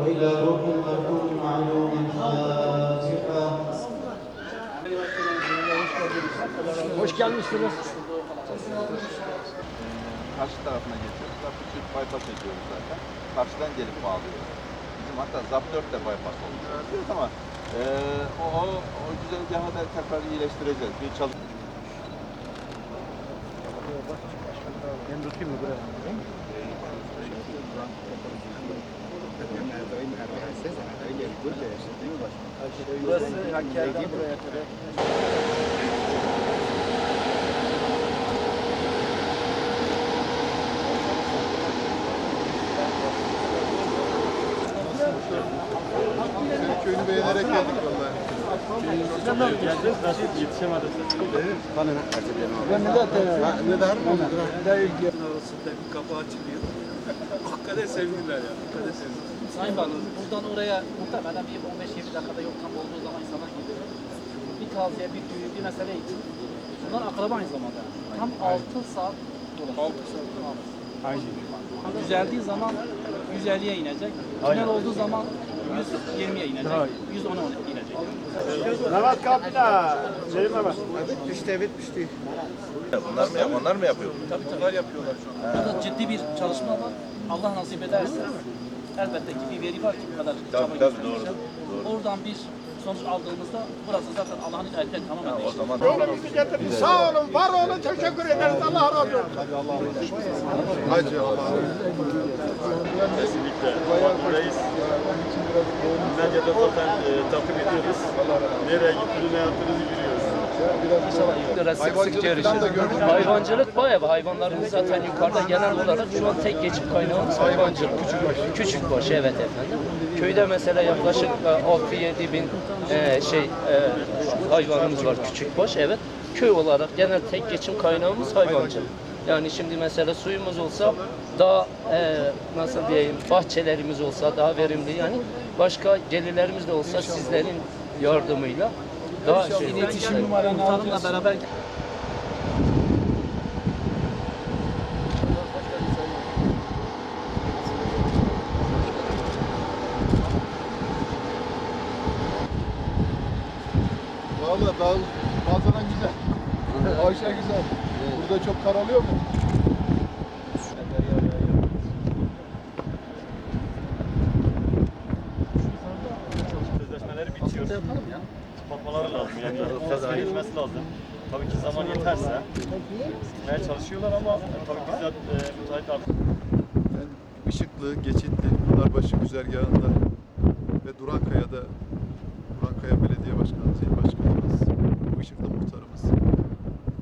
وإلى روح مرحوم معلوم فاتحة Hoş gelmişsiniz. karşı tarafına geçiyoruz. Zaten Türk bypass ediyoruz zaten. Karşıdan gelip bağlıyoruz. Bizim hatta ZAP 4 de bypass olmuş diyoruz ama eee o, o, o güzergahı da tekrar iyileştireceğiz. Bir çalış Ben tutayım mı buraya? Burası Hakkari'den buraya kadar. Köyünü beğenerek geldik vallahi. Ben millet Ne der mi? arasında bir kapı açılıyor. O kadar sevdiler ya. O kadar sevdiler. Sayın Bakanım, buradan oraya muhtemelen bir 15-20 dakikada yok tam olduğu zaman insanlar gidiyor. Bir taziye, bir düğün, bir mesele için. Bunlar akraba aynı zamanda. Tam 6 saat dolaşıyor. 6 saat. Aynen. Düzeldiği zaman 150'ye inecek. Tünel olduğu zaman 120'ye inecek. 110'a inecek. Mehmet Kapına. Selim Mehmet. Bunlar mı, onlar mı yapıyor? Tabii tabii. yapıyorlar şu an. Burada ciddi bir çalışma var. Allah nasip ederse elbette ki bir veri var ki bu kadar çaba tabii, göstermişler. doğru, Oradan bir sonuç aldığımızda burası zaten Allah'ın hidayetiyle tamamen O değişir. zaman Sağ olun, var olun. Teşekkür ederiz. Allah razı olsun. Hacı Allah. Kesinlikle. Buradayız. Medyada zaten e, takip ediyoruz. Nereye gittiğini, ne yaptığınızı biliyoruz. Da gördük. Hayvancılık bayağı hayvanlarımız zaten yukarıda genel olarak şu an tek geçim kaynağımız hayvancılık. Küçük baş. evet efendim. Köyde mesela yaklaşık 6-7 bin e, şey e, hayvanımız var küçük baş evet. Köy olarak genel tek geçim kaynağımız hayvancılık. Yani şimdi mesela suyumuz olsa daha e, nasıl diyeyim bahçelerimiz olsa daha verimli yani başka gelirlerimiz de olsa sizlerin yardımıyla daha şey, iletişim numaranı beraber Valla dağ manzaran güzel. Ayşe güzel. Burada çok karalıyor mu? Sözleşmeleri bitiyor. Kapatmaları lazım. Yani tespit edilmesi lazım. Tabii ki zaman yeterse gitmeye çalışıyorlar ama tabii bizzat e, müteahhit artık Yani Işıklı, Geçitli, Pınarbaşı güzergahında ve Durankaya'da Durankaya Belediye Başkanı, Sayın Başkanımız, Işıklı Muhtarımız,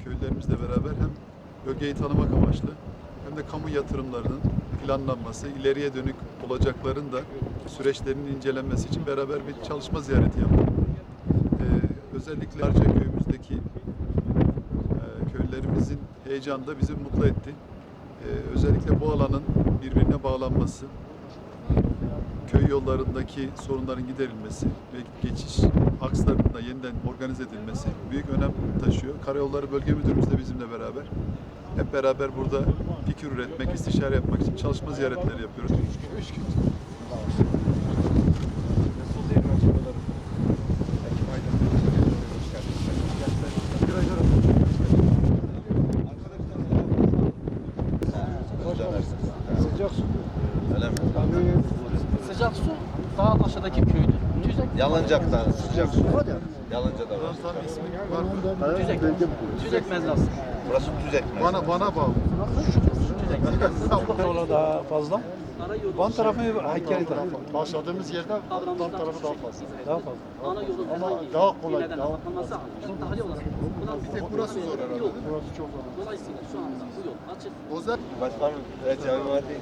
köylülerimizle beraber hem bölgeyi tanımak amaçlı hem de kamu yatırımlarının planlanması, ileriye dönük olacakların da süreçlerinin incelenmesi için beraber bir çalışma ziyareti yaptık. Özellikle Arca köyümüzdeki e, köylülerimizin heyecanı da bizi mutlu etti. Ee, özellikle bu alanın birbirine bağlanması, köy yollarındaki sorunların giderilmesi ve geçiş akslarının yeniden organize edilmesi büyük önem taşıyor. Karayolları Bölge Müdürümüz de bizimle beraber. Hep beraber burada fikir üretmek, istişare yapmak için çalışma ziyaretleri yapıyoruz. Gün. Sıcak su. öyle mi? Sıcak su daha aşağıdaki köydür. Tüzek, Yalıncak'tan sıcak su. Yalınca'da var. Tam ismi var mı? tüzek, tüzek mezrası. Burası Tüzek mi? Bana, bana bağlı. Sonra daha fazla. Ana yolu, Van tarafı mı? Hakkari tarafı. Başladığımız yerden kavramımızdan tam tarafı daha şey fazla. Daha fazla. Ana yolun Ama herhangi daha kolay, bir neden daha- halinde tahliye olarak buna bir tek burası zor herhalde. Yok. Burası çok zor. Dolayısıyla şu anda bu yol açık. Ozer Başkanım, Recep var değil.